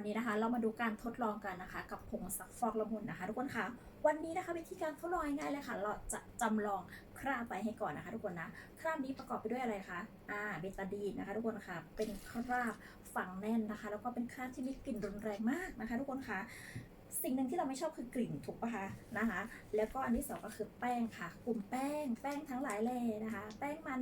วันนี้นะคะเรามาดูการทดลองกันนะคะ กับผงซักฟอกละมุนนะคะ ทุกคนคะวันนี้นะคะวิธีการทดลองง่ายเลยค่ะ เราจะจำลองคราบไปให้ก่อนนะคะ ทุกคนนะคราบนี้ประกอบไปด้วยอะไรคะอ่าเบตาดีนนะคะ ทุกคนค่ะเป็นคราบฝังแน่นนะคะ แล้วก็เป็นคราบที่มีกลิ่นรุนแรงมากนะคะ ทุกคนคะ สิ่งหนึ่งที่เราไม่ชอบคือกลิ่นถูกปะคะนะคะ แล้วก็อันที่สองก็คือแป้งค่ะ กลุ่มแป้ง แป้งทั้งหลายเลยนะคะ แป้งมัน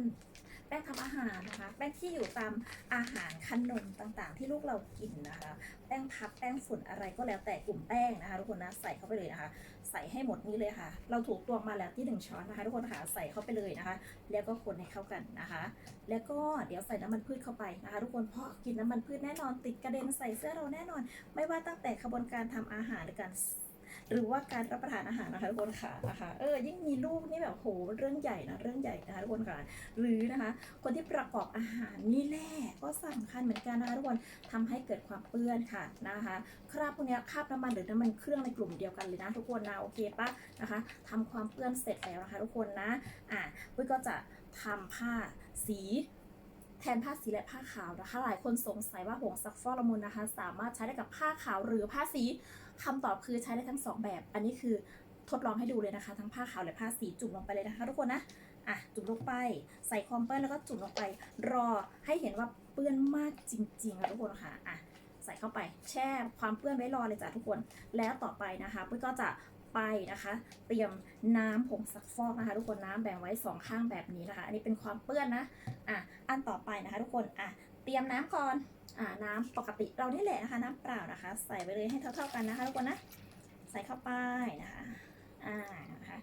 แป้งทำอาหารนะคะ แป้งที่อยู่ตามอาหารขนมต่างๆ ที่ลูกเรากินนะคะ แป้งพับแป้งฝุ่นอะไรก็แล้วแต่กลุ่มแป้งนะคะทุกคนนะใส่เข้าไปเลยนะคะ ใส่ให้หมดนี้เลยค่ะ เราถูกตวงมาแล้วที่หนึ่งช้อนนะคะ ทุกคนค่ะใส่เข้าไปเลยนะคะ แล้วก็คนให้เข้ากันนะคะ แล้วก็เดี๋ยวใส่น้ำมันพืชเข้าไปนะคะ ทุกคนเพราะกินน้ำมันพืชแน่นอนติดกระเด็นใส่เสื้อเราแน่นอน ไม่ว่าตั้งแต่ขบวนการทำอาหารหรือการ หรือว่าการรับประทานอาหารนะคะทุกคนค่ะนะคะเออยิ่งมีลูกนี่แบบโหเรื่องใหญ่นะเรื่องใหญ่นะคะทุกคนค่ะหรือนะคะ คนที่ประกอบอาหารนี่แหละก็สำคัญเหมือนกันนะคะทุกคนทำให้เกิดความเปื้อนค่ะนะคะคราบพวกนี้คราบน้ำมันหรือน้ำมันเครื่องในกลุ่มเดียวกันเลยนะทุกคนนะโอเคปะนะคะทำความเปื้อนเสร็จแล้วนะคะทุกคนนะอะปุ้ยก็จะทำผ้าสี แทนผ้าสีและผ้าขาวนะคะ หลายคนสงสัยว่าผงซักฟอกละมุนนะคะ สามารถใช้ได้กับผ้าขาวหรือผ้าสีคำตอบคือใช้ได้ทั้งสองแบบ อันนี้คือทดลองให้ดูเลยนะคะ ทั้งผ้าขาวและผ้าสีจุ่มลงไปเลยนะคะ ทุกคนนะอะจุ่มลงไปใส่ความเปื้อนแล้วก็จุ่มลงไป รอให้เห็นว่าเปื้อนมากจริงๆค่ะทุกคนค่ะอะใส่เข้าไปแช่ความเปื้อนไว้รอเลยจ้ะทุกคน แล้วต่อไปนะคะปุ้ยก็จะ ไปนะคะ เตรียมน้ำผงซักฟอกนะคะ ทุกคนน้ำแบ่งไว้สองข้างแบบนี้นะคะ อันนี้เป็นความเปื้อนนะอะอันต่อไปนะคะทุกคนอะเตรียมน้ำก่อนอ่าน้ำปกติเรานี่แหละนะคะ น้ำเปล่านะคะ ใส่ไปเลยให้เท่าๆกันนะคะทุกคนนะใส่เข้าไปนะคะอ่านะคะ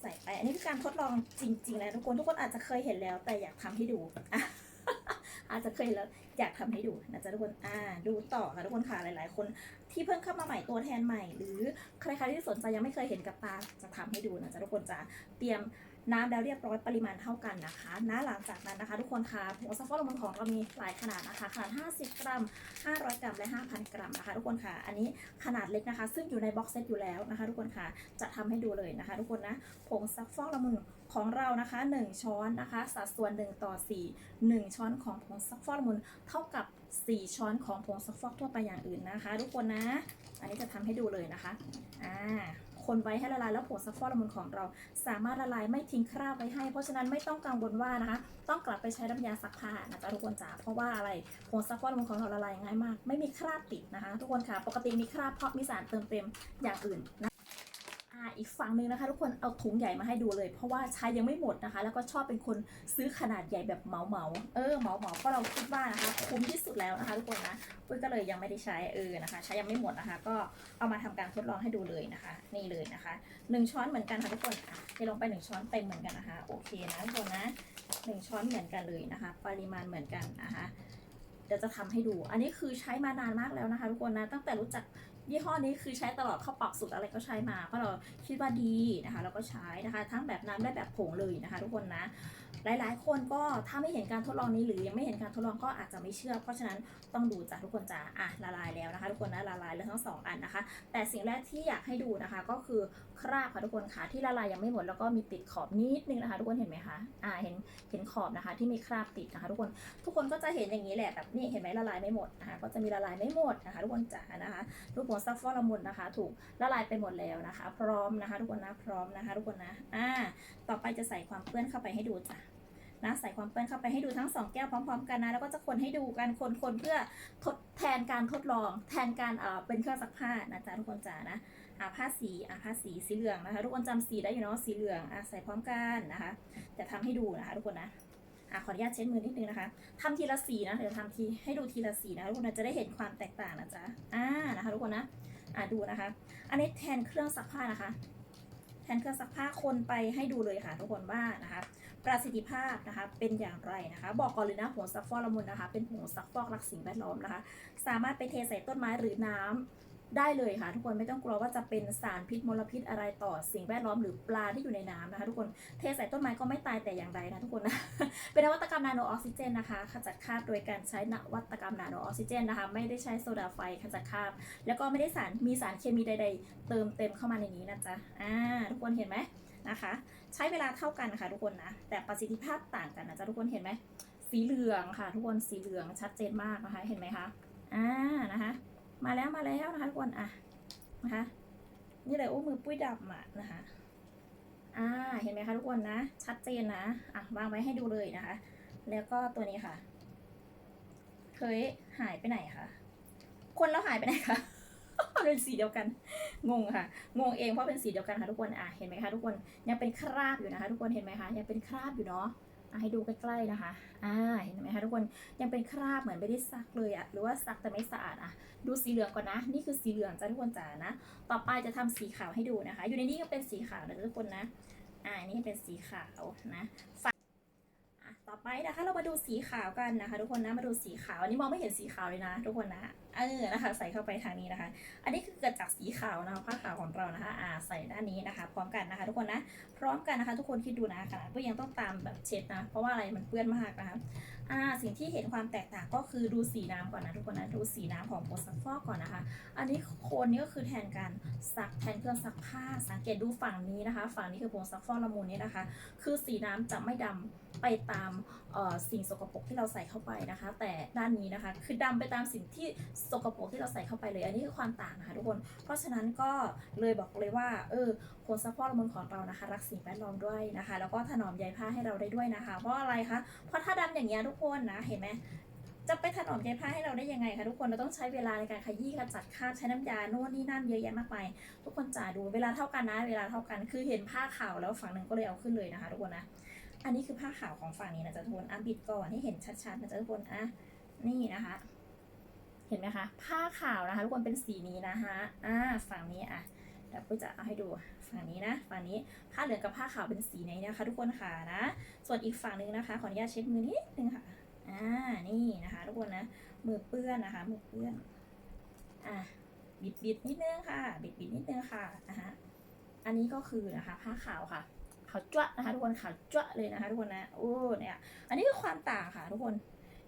ใส่ไปอันนี้คือการทดลองจริง ๆ แล้วทุกคนทุกคนอาจจะเคยเห็นแล้ว แต่อยากทำให้ดูอะ อาจจะเคยแล้วอยากทำให้ดูนะจ๊ะทุกคนอ่าดูต่อค่ะทุกคนค่ะหลาย ๆ คนที่เพิ่งเข้ามาใหม่ตัวแทนใหม่ หรือใคร ๆ ที่สนใจยังไม่เคยเห็นกับตาจะทำให้ดูนะจ๊ะทุกคนจะเตรียมน้ำแล้วเรียบร้อยปริมาณเท่ากันนะคะนะหลังจากนั้นนะคะ ทุกคนค่ะผงซักฟอกละมุนของเรามีหลายขนาดนะคะ ขนาด 50 กรัม 500 กรัม และ 5,000 กรัมนะคะ ทุกคนค่ะอันนี้ขนาดเล็กนะคะ ซึ่งอยู่ในบ็อกเซตอยู่แล้วนะคะ ทุกคนค่ะจะทำให้ดูเลยนะคะ ทุกคนนะผงซักฟอกละมุน ของเรานะคะ 1 ช้อนนะคะ สัดส่วน 1 ต่อ 4 1 ช้อนของผงซักฟอกมุนเท่ากับ 4 ช้อนของผงซักฟอกทั่วไปอย่างอื่นนะคะ ทุกคนนะ อันนี้จะทำให้ดูเลยนะคะอ่าคนไว้ให้ละลายแล้วผงซักฟอกละมุนของเรา สามารถละลายไม่ทิ้งคราบไว้ให้ เพราะฉะนั้นไม่ต้องกังวลว่านะคะ ต้องกลับไปใช้น้ำยาซักผ้านะจ๊ะทุกคนจ๋าเพราะว่าอะไรผงซักฟอกละมุนของเราละลายง่ายมาก ไม่มีคราบติดนะคะ ทุกคนค่ะปกติมีคราบเพราะมีสารเติมเต็มอย่างอื่นนะ อ่าอีกฝั่งหนึ่งนะคะ ทุกคนเอาถุงใหญ่มาให้ดูเลย เพราะว่าใช้ยังไม่หมดนะคะ แล้วก็ชอบเป็นคนซื้อขนาดใหญ่แบบเหมาเหมาเออเหมาเหมาก็เราคิดว่านะคะคุ้มที่สุดแล้วนะคะ ทุกคนนะปุ้ยก็เลยยังไม่ได้ใช้เออนะคะ ใช้ยังไม่หมดนะคะ ก็เอามาทำการทดลองให้ดูเลยนะคะ นี่เลยนะคะหนึ่งช้อนเหมือนกันค่ะทุกคนอะเทลงไปหนึ่งช้อนเต็มเหมือนกันนะคะโอเคนะทุกคนนะหนึ่งช้อนเหมือนกันเลยนะคะ ปริมาณเหมือนกันนะคะเดี๋ยวจะทำให้ดู อันนี้คือใช้มานานมากแล้วนะคะ ทุกคนนะ ตั้งแต่รู้จัก ยี่ห้อนี้คือใช้ตลอดเข้าปักสุดอะไรก็ใช้มาเพราะเราคิดว่าดีนะคะ เราก็ใช้นะคะ ทั้งแบบน้ำและแบบผงเลยนะคะ ทุกคนนะ หลายๆ คนก็ถ้าไม่เห็นการทดลองนี้หรือยังไม่เห็นการทดลองก็อาจจะไม่เชื่อ เพราะฉะนั้นต้องดูจ้ะทุกคนจ้ะอะละลายแล้วนะคะ ทุกคนนะละลายแล้วทั้งสองอันนะคะ แต่สิ่งแรกที่อยากให้ดูนะคะ ก็คือคราบค่ะทุกคนค่ะที่ละลายยังไม่หมดแล้วก็มีติดขอบนิดนึงนะคะ ทุกคนเห็นไหมคะอ่าเห็นเห็นขอบนะคะ ที่มีคราบติดนะคะ ทุกคนทุกคนก็จะเห็นอย่างนี้แหละแบบนี่เห็นไหมละลายไม่หมดนะคะก็จะมีละลายไม่หมดนะคะ ทุกคนจ๋านะคะรูปผงซักฟอกละมุนนะคะ ถูกละลายไปหมดแล้วนะคะ พร้อมนะคะ ทุกคนนะพร้อมนะคะ ทุกคนนะอ่าต่อไปจะใส่ความเปื้อนเข้าไปให้ดูจ้ะ นะใส่ความเปื้อนเข้าไปให้ดูทั้งสองแก้วพร้อม ๆ กันนะ แล้วก็จะคนให้ดูกันคนๆเพื่อทดแทนการทดลอง แทนการเอ่อเป็นเครื่องซักผ้านะจ๊ะทุกคนจ๋านะอ่าผ้าสีอ่าผ้าสีสีเหลืองนะคะ ทุกคนจำสีได้อยู่เนาะสีเหลืองอ่าใส่พร้อมกันนะคะ จะทำให้ดูนะคะทุกคนนะอะขออนุญาตเช็ดมือนิดนึงนะคะทำทีละสีนะเดี๋ยวทำทีให้ดูทีละสีนะทุกคนจะได้เห็นความแตกต่างนะจ๊ะอ่านะคะ ทุกคนนะอ่าดูนะคะ อันนี้แทนเครื่องซักผ้านะคะ แทนเครื่องซักผ้าคนไปให้ดูเลยค่ะทุกคนว่านะคะประสิทธิภาพนะคะเป็นอย่างไรนะคะ บอกก่อนเลยนะผงซักฟอกละมุนนะคะ เป็นผงซักฟอกรักสิ่งแวดล้อมนะคะ สามารถไปเทใส่ต้นไม้หรือน้ำ ได้เลยค่ะทุกคนไม่ต้องกลัวว่าจะเป็นสารพิษมลพิษอะไรต่อสิ่งแวดล้อมหรือปลาที่อยู่ในน้ำนะคะทุกคนเทใส่ต้นไม้ก็ไม่ตายแต่อย่างใดนะทุกคนนะเป็นนวัตกรรมนาโนออกซิเจนนะคะขจัดคราบโดยการใช้นวัตกรรมนาโนออกซิเจนนะคะไม่ได้ใช้โซดาไฟขจัดคราบแล้วก็ไม่ได้สารมีสารเคมีใด ๆ เติมเต็มเข้ามาในนี้นะจ๊ะอ่าทุกคนเห็นไหมนะคะ ใช้เวลาเท่ากันนะคะทุกคนนะแต่ประสิทธิภาพต่างกันนะจ๊ะทุกคนเห็นไหมสีเหลืองค่ะ ทุกคนสีเหลืองชัดเจนมากนะคะเห็นไหมคะอ่านะคะ มาแล้วมาแล้วนะคะทุกคนอะนะคะนี่เลยโอ้มือปุ้ยดำอะนะคะอ่าเห็นไหมคะทุกคนนะชัดเจนนะอะวางไว้ให้ดูเลยนะคะ แล้วก็ตัวนี้ค่ะ เคยหายไปไหนคะคนเราหายไปไหนคะเป็นสีเดียวกันงงค่ะงงเองเพราะเป็นสีเดียวกันค่ะทุกคนอะเห็นไหมคะทุกคนยังเป็นคราบอยู่นะคะ ทุกคนเห็นไหมคะยังเป็นคราบอยู่เนาะอะ ให้ดูใกล้ๆนะคะ อ่า เห็นไหมคะทุกคน ยังเป็นคราบเหมือนไม่ได้ซักเลยอะหรือว่าซักแต่ไม่สะอาดอะดูสีเหลืองก่อนนะ นี่คือสีเหลืองจ้าทุกคนจ๋านะ ต่อไปจะทำสีขาวให้ดูนะคะ อยู่ในนี้ก็เป็นสีขาวนะทุกคนนะ อ่า นี่เป็นสีขาวนะ อ่อไปนะคะ เรามาดูสีขาวกันนะคะ ทุกคนนะ มาดูสีขาวอันนี้มองไม่เห็นสีขาวเลยนะ ทุกคนนะเออนะคะ ใส่เข้าไปทางนี้นะคะ อันนี้คือเกิดจากสีขาวนะคะผ้าขาวของเรานะคะอ่าใส่ด้านนี้นะคะ พร้อมกันนะคะ ทุกคนนะ พร้อมกันนะคะ ทุกคนคิดดูนะขนาดก็ยังต้องตามแบบเช็ดนะ เพราะว่าอะไรมันเปื้อนมากนะคะอ่าสิ่งที่เห็นความแตกต่างก็คือดูสีน้ำก่อนนะทุกคนนะดูสีน้ำของโพสซักฟอกก่อนนะคะ อันนี้โคนนี่ก็คือแทนการซักแทนเครื่องซักผ้าสังเกตดูฝั่งนี้นะคะ ฝั่งนี้คือผงซักฟอกละมุนนี่นะคะ คือสีน้ำจะไม่ดำ ไปตามสิ่งสกปรกที่เราใส่เข้าไปนะคะ แต่ด้านนี้นะคะ คือดำไปตามสิ่งที่สกปรกที่เราใส่เข้าไปเลย อันนี้คือความต่างนะคะทุกคน เพราะฉะนั้นก็เลยบอกเลยว่า เออผงซักฟอกละมุนของเรานะคะ รักสิ่งแวดล้อมด้วยนะคะ แล้วก็ถนอมใยผ้าให้เราได้ด้วยนะคะ เพราะอะไรคะ เพราะถ้าดำอย่างเงี้ยทุกคนนะ เห็นไหมจะไปถนอมใยผ้าให้เราได้ยังไงคะทุกคนเราต้องใช้เวลาในการขยี้ขจัดคราบใช้น้ำยาโน่นนี่นั่นเยอะแยะมากมายทุกคนจ๋าดูเวลาเท่ากันนะ เวลาเท่ากันคือเห็นผ้าขาวแล้วฝั่งหนึ่งก็เลยเอาขึ้นเลยนะคะ ทุกคนนะ อันนี้คือผ้าขาวของฝั่งนี้นะจ๊ะทุกคนอะบิดก่อนให้เห็นชัดๆนะจ๊ะทุกคนอะนี่นะคะ เห็นไหมคะ ผ้าขาวนะคะ ทุกคนเป็นสีนี้นะคะอ่าฝั่งนี้อะเดี๋ยวปุ้ยจะเอาให้ดูฝั่งนี้นะฝั่งนี้ผ้าเหลืองกับผ้าขาวเป็นสีไหนนะคะ ทุกคนค่ะนะ ส่วนอีกฝั่งหนึ่งนะคะขออนุญาตเช็ดมือนิดนึงค่ะอ่านี่นะคะ ทุกคนนะมือเปื้อนนะคะมือเปื้อนอะบิดบิดนิดนึงค่ะ บิดบิดนิดนึงค่ะนะคะอันนี้ก็คือนะคะ ผ้าขาวค่ะาวจ้วนะคะทุกคนขาวจ้วเลยนะคะทุกคนนะโอ้เนี่ยอันนี้คือความต่างค่ะทุกคน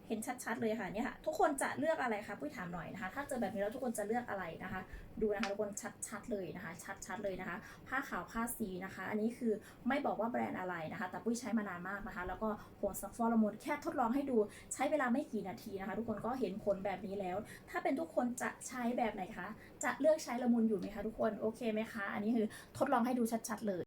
เห็นชัดๆเลยค่ะเนี่ยค่ะทุกคนจะเลือกอะไรคะปุ้ยถามหน่อยนะคะ ถ้าเจอแบบนี้แล้วทุกคนจะเลือกอะไรนะคะ ดูนะคะทุกคนชัดๆเลยนะคะ ชัดๆเลยนะคะ ผ้าขาวผ้าสีนะคะ อันนี้คือไม่บอกว่าแบรนด์อะไรนะคะ แต่ปุ้ยใช้มานานมากนะคะ แล้วก็ผงซักฟอกละมุนแค่ทดลองให้ดูใช้เวลาไม่กี่นาทีนะคะ ทุกคนก็เห็นผลแบบนี้แล้ว ถ้าเป็นทุกคนจะใช้แบบไหนคะจะเลือกใช้ละมุนอยู่ไหมคะทุกคนโอเคไหมคะ อันนี้คือทดลองให้ดูชัดๆเลย